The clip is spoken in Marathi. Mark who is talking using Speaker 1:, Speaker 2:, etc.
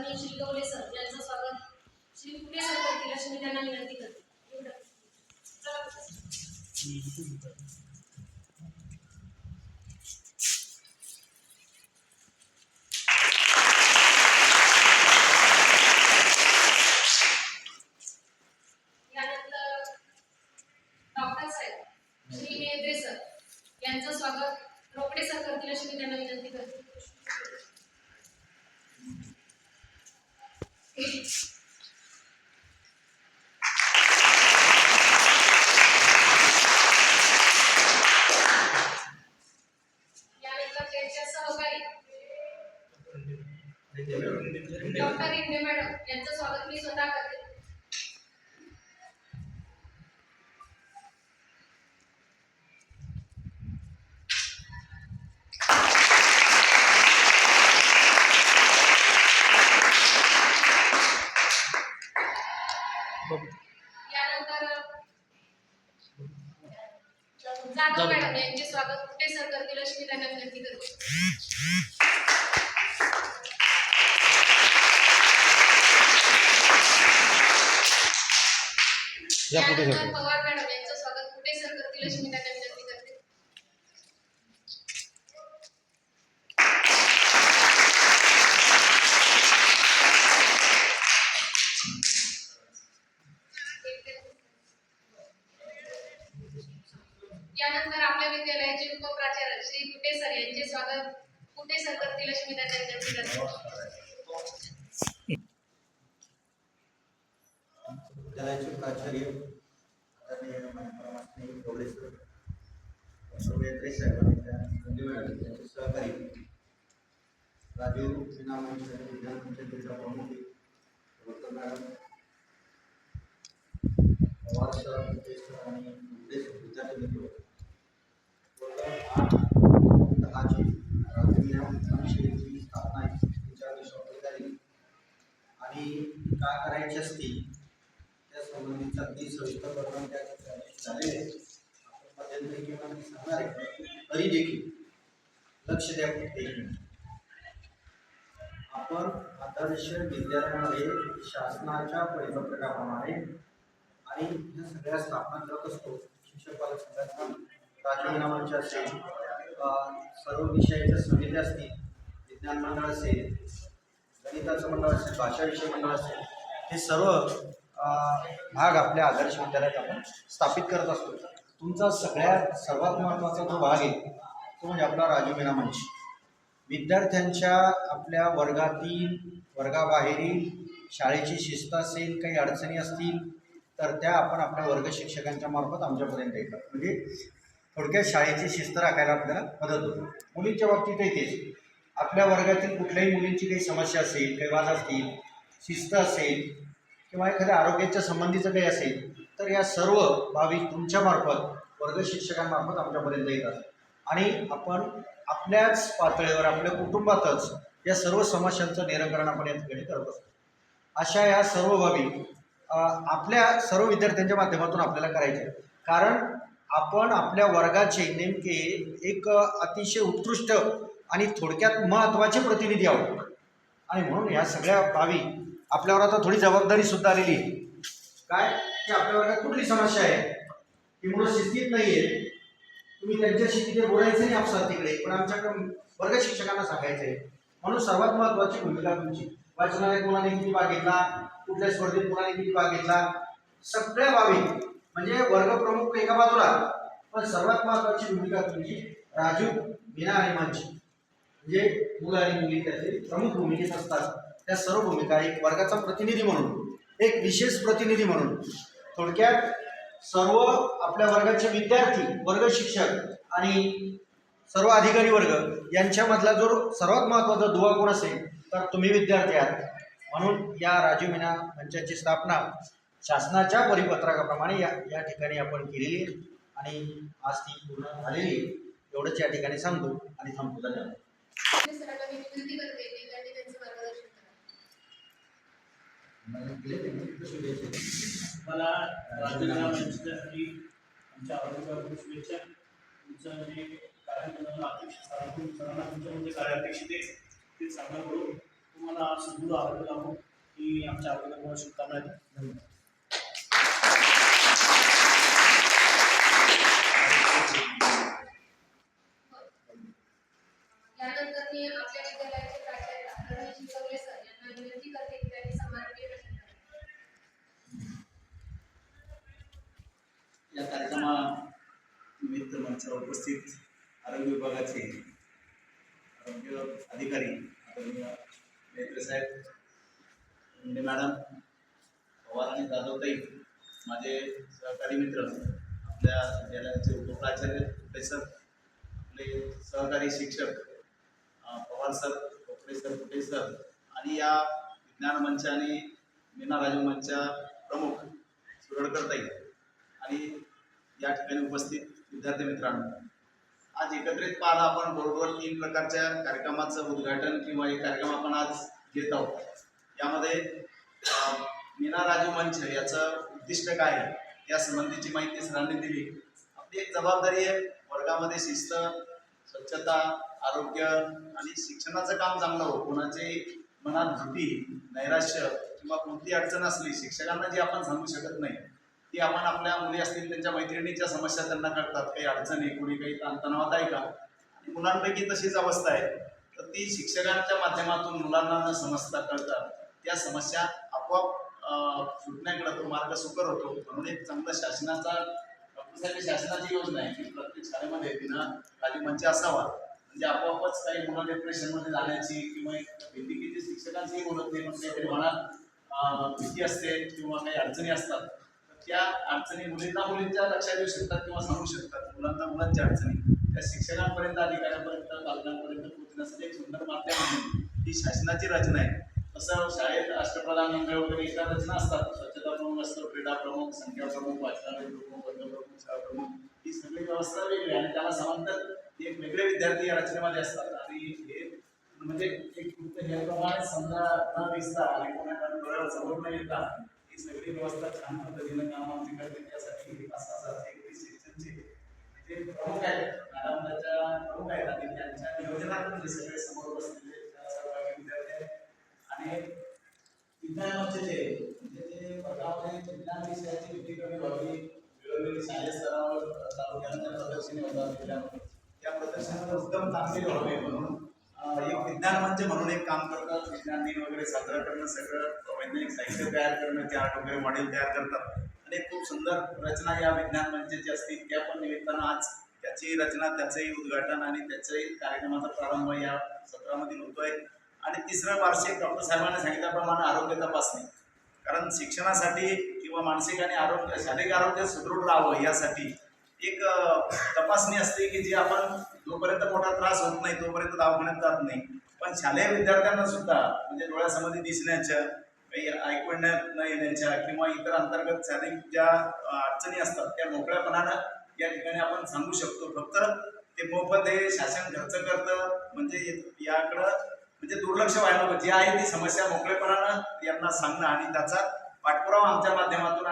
Speaker 1: आदरणीय श्री गवले सर यांचं स्वागत. श्री कुटे सर करतील अशी मी त्यांना विनंती करते. एवढं. चला पुढे. यानंतर डॉक्टर साहेब श्री मेहत्रे सर यांचं स्वागत रोकडे सर करतील अशी मी त्यांना विनंती करते यानंतर त्यांच्या सहकारी डॉक्टर इंडे मॅडम यांचं स्वागत मी स्वतः करते यानंतर जाधव मॅडम यांचे स्वागत. कुठे सर करतील? अशी त्यांना विनंती करते
Speaker 2: या पुढे
Speaker 1: यानंतर
Speaker 2: सर
Speaker 1: पवार मॅडम यांचं स्वागत कुठे सर करतील अशी मी त्यांना विनंती करते यानंतर आपल्या विद्यालयाचे उपप्राचार्य श्री कुटे सर यांचे स्वागत. कुटे सर करतील अशी मी
Speaker 3: विद्यालयाचे प्राचार्य सहकारी. राजीव इनामांचे विज्ञान प्रमुख. Doctor madam Pawar sir Mukesh sir आणि मुंडे सर विद्यार्थी मित्र वर्ग स्थापना आणि काय करायची त्या अगदी सविस्तर त्या ठिकाणी झालेले आपण मध्यंतरी किंवा मी सांगणार आहे तरी देखील लक्ष द्या आपण आदर्श विद्यालयामध्ये शासनाच्या परिपत्रकाप्रमाणे आणि ह्या सगळ्या स्थापना करत असतो शिक्षक पालक संघटना राजकीय मंच असेल सर्व विषयाच्या समिती असतील विज्ञान मंडळ असेल गणिताचं मंडळ असेल भाषा विषय मंडळ असेल हे सर्व भाग आपल्या आदर्श विद्यालयात आपण स्थापित करत असतो. तुमचा सगळ्यात सर्वात महत्त्वाचा जो भाग आहे तो म्हणजे आपला राजू मीना मंच. विद्यार्थ्यांच्या आपल्या वर्गातील वर्गाबाहेरील शाळेची शिस्त असेल काही अडचणी असतील तर त्या आपण आपल्या वर्ग शिक्षकांच्या मार्फत आमच्यापर्यंत येतात. म्हणजे थोडक्यात शाळेची शिस्त राखायला आपल्याला मदत होते. मुलींच्या बाबतीतही तेच. आपल्या वर्गातील कुठल्याही मुलींची काही समस्या असेल काही वाद असतील शिस्त असेल किंवा एखाद्या आरोग्याच्या संबंधीचं काही असेल तर या सर्व बाबी तुमच्यामार्फत वर्ग शिक्षकांमार्फत आमच्यापर्यंत येतात. आणि आपण आपल्याच पातळीवर आपल्या कुटुंबातच या सर्व समस्यांचं निराकरण आपण या ठिकाणी करत असतो. अशा या सर्व बाबी आपल्या सर्व विद्यार्थ्यांच्या माध्यमातून आपल्याला करायच्या कारण आपण आपल्या वर्गाचे नेमके एक अतिशय उत्कृष्ट आणि थोडक्यात महत्त्वाचे प्रतिनिधी आहोत. आणि म्हणून या सगळ्या बाबी आपल्यावर आता थोडी जबाबदारी सुद्धा आलेली आहे. काय? की आपल्या वर्गात कुठली समस्या आहे? ती मुलं शिस्तीत नाही आहे तुम्ही त्यांच्याशी तिथे बोलायचं नाही आपसात तिकडे पण आमच्याकडे वर्ग शिक्षकांना सांगायचं आहे म्हणून सर्वात महत्त्वाची भूमिका तुमची. वाचनालयात कोणाने किती भाग घेतला? कुठल्या स्पर्धेत मुलांनी किती भाग घेतला? सगळ्या बाबी म्हणजे वर्ग प्रमुख एका बाजूला. पण सर्वात महत्त्वाची भूमिका तुमची राजू मीना आणि मंच म्हणजे मुलं आणि मुली त्याचे प्रमुख भूमिकेत असतात. त्या सर्व भूमिका एक वर्गाचा प्रतिनिधी म्हणून एक विशेष प्रतिनिधी म्हणून. थोडक्यात सर्व आपल्या वर्गाचे विद्यार्थी वर्ग शिक्षक आणि सर्व अधिकारी वर्ग यांच्यामधला जो सर्वात महत्त्वाचा दुवा कोण असेल तर तुम्ही विद्यार्थी आहात. म्हणून या राजीव मीना मंचाची स्थापना शासनाच्या परिपत्रकाप्रमाणे या या ठिकाणी आपण केलेली आहे. आणि आज ती पूर्ण झालेली आहे. एवढंच या ठिकाणी सांगतो आणि थांबतो. धन्यवाद.
Speaker 1: की
Speaker 4: मला आमच्या औरंगाबाद शुभेच्छा. तुमचं जे कार्य बनवणं अपेक्षित सरांकडून सरांना तुमच्यामध्ये काय अपेक्षित आहे ते सांगा करू तुम्हाला लाभो. ही आमच्या शुभकामना धन्यवाद.
Speaker 5: आमच्या उपस्थित आरोग्य विभागाचे आरोग्य अधिकारी आदरणीय साहेब मुंडे मॅडम पवार आणि जाधवताई माझे सहकारी मित्र आपल्या विद्यालयाचे उपप्राचार्य प्रोफेसर आपले सहकारी शिक्षक Pawar sir professor sir Kute sir आणि या विज्ञान मंच आणि मीना राजू मंचच्या प्रमुख सुरडकरताई आणि या ठिकाणी उपस्थित विद्यार्थी मित्रांनो आज एकत्रित पाहता आपण बरोबर तीन प्रकारच्या कार्यक्रमाचं उद्घाटन किंवा एक कार्यक्रम आपण आज घेत आहोत. यामध्ये मीना राजू मंच याचं उद्दिष्ट काय आहे या संबंधीची माहिती सरांनी दिली. आपली एक जबाबदारी आहे वर्गामध्ये शिस्त स्वच्छता आरोग्य आणि शिक्षणाचं काम चांगलं हो कोणाची मनात भीती नैराश्य किंवा कोणती अडचण असली शिक्षकांना जी आपण सांगू शकत नाही ती आपण आपल्या मुली असतील त्यांच्या मैत्रिणीच्या समस्या त्यांना कळतात. काही अडचणी कोणी काही ताणतणावात आहे का? आणि मुलांपैकी तशीच अवस्था आहे. तर ती शिक्षकांच्या माध्यमातून मुलांना न समजता कळतात. त्या समस्या आपोआप सुटण्याकडे तो मार्ग सुकर होतो. म्हणून एक चांगला शासनाचा डॉक्टर शासनाची योजना आहे की प्रत्येक शाळेमध्ये तिनं खाली मंच असावा. म्हणजे आपोआपच काही मुलं डिप्रेशनमध्ये जाण्याची किंवा भीती किती शिक्षकांचीही बोलत नाही म्हणजे काहीतरी मनात भीती असते किंवा काही अडचणी असतात. त्या अडचणी मुलींना मुलींच्या लक्षात येऊ शकतात किंवा सांगू शकतात. मुलांना मुलांच्या अडचणी. त्या शिक्षकांपर्यंत अधिकाऱ्यांपर्यंत पालकांपर्यंत पोहोचण्यासाठी एक सुंदर माध्यम म्हणून ही शासनाची रचना आहे. तसं शाळेत अष्टप्रधान मंडळ वगैरे इतर रचना असतात. स्वच्छता प्रमुख असतो क्रीडा प्रमुख संख्या प्रमुख वाचनालय प्रमुख वर्ग प्रमुख शाळा प्रमुख. ही सगळी व्यवस्था वेगळी आहे आणि त्याला समांतर एक वेगळे विद्यार्थी या रचनेमध्ये असतात. आणि हे म्हणजे एक फक्त ह्याप्रमाणे समजा न दिसता आणि कोणाकडे डोळ्यावर समोर न येता ही सगळी व्यवस्था छान पद्धतीनं काम आमची करते. त्यासाठी एक शिक्षणचे जे प्रमुख आहेत मॅडम त्याच्या प्रमुख आहेत आणि त्यांच्या नियोजनातून सगळे समोर बसलेले सहभागी विद्यार्थी आहेत. आणि विज्ञानाचे जे म्हणजे जे वर्गामध्ये विज्ञान विषयाची कमी व्हावी वेळोवेळी शालेय स्तरावर तालुक्यांच्या प्रदर्शनी होतात जिल्ह्यामध्ये त्या प्रदर्शनाला उत्तम कामगिरी व्हावी म्हणून एक विज्ञान मंच म्हणून एक काम करतात. विज्ञान दिन वगैरे साजरा करणं सगळं वैज्ञानिक साहित्य तयार करणं आर्ट वगैरे मॉडेल तयार करतात. आणि खूप सुंदर रचना या विज्ञान मंचाची असतील त्या पण निमित्तानं आज त्याची रचना त्याचंही उद्घाटन आणि त्याच्याही कार्यक्रमाचा प्रारंभ या सत्रामधील होतोय. आणि तिसरं वार्षिक डॉक्टर साहेबांनी सांगितल्याप्रमाणे आरोग्य तपासणी. कारण शिक्षणासाठी किंवा मानसिक आणि आरोग्य शारीरिक आरोग्य सुदृढ राहावं यासाठी एक तपासणी असते की जी आपण जोपर्यंत मोठा त्रास होत नाही तोपर्यंत दवाखान्यात जात नाही. पण शालेय विद्यार्थ्यांना सुद्धा म्हणजे डोळ्यासमोर दिसण्याच्या काही न येण्याच्या किंवा इतर अंतर्गत शारीरिक ज्या अडचणी असतात त्या मोकळ्यापणानं या ठिकाणी आपण सांगू शकतो. फक्त ते मोफत हे शासन खर्च करतं म्हणजे याकडं म्हणजे दुर्लक्ष व्हायला जे जी आहे ती समस्या मोकळेपणानं यांना सांगणं आणि त्याचा पाठपुरावा आमच्या माध्यमातून